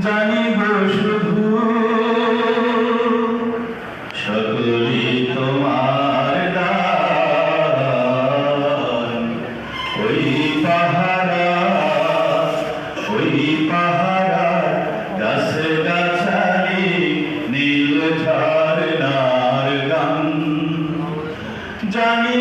জানি গো শুধু সকলি তোমার ওই পাহারা ওই পাহারা গাছে গাছালি নীল ঝারনার গান। জানি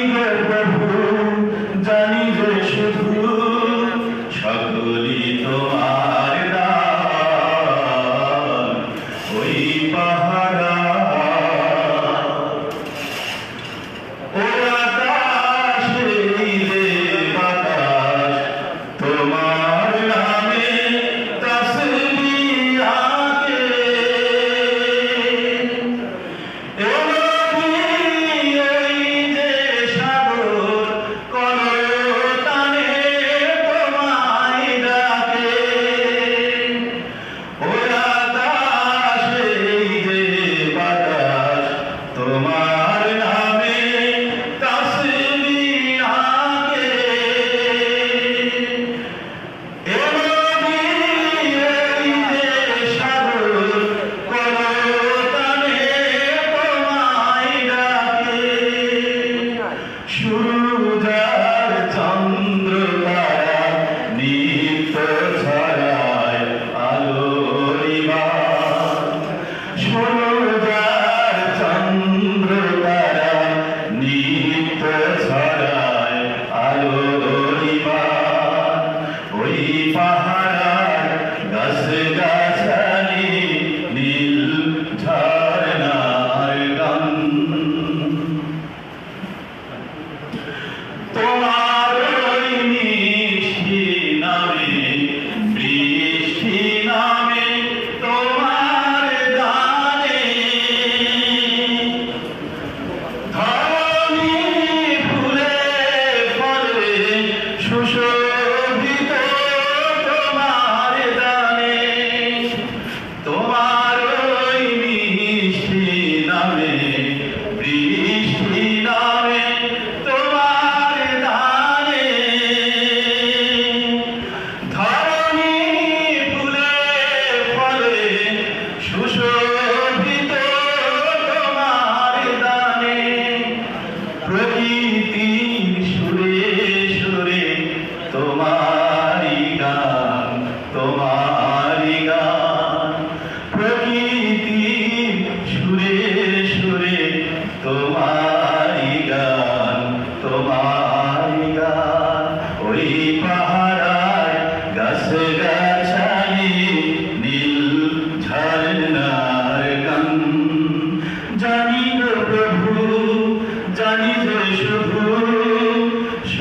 তোমার পাহাড় গাছ গাছালি নীল ঝরনার গান তোমার ওই মিষ্টি নামে, বৃষ্টি নামে তোমার গানে। ধরণী ফুলে ফলে সুশোভিত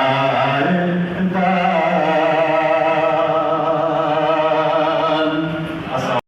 Amen.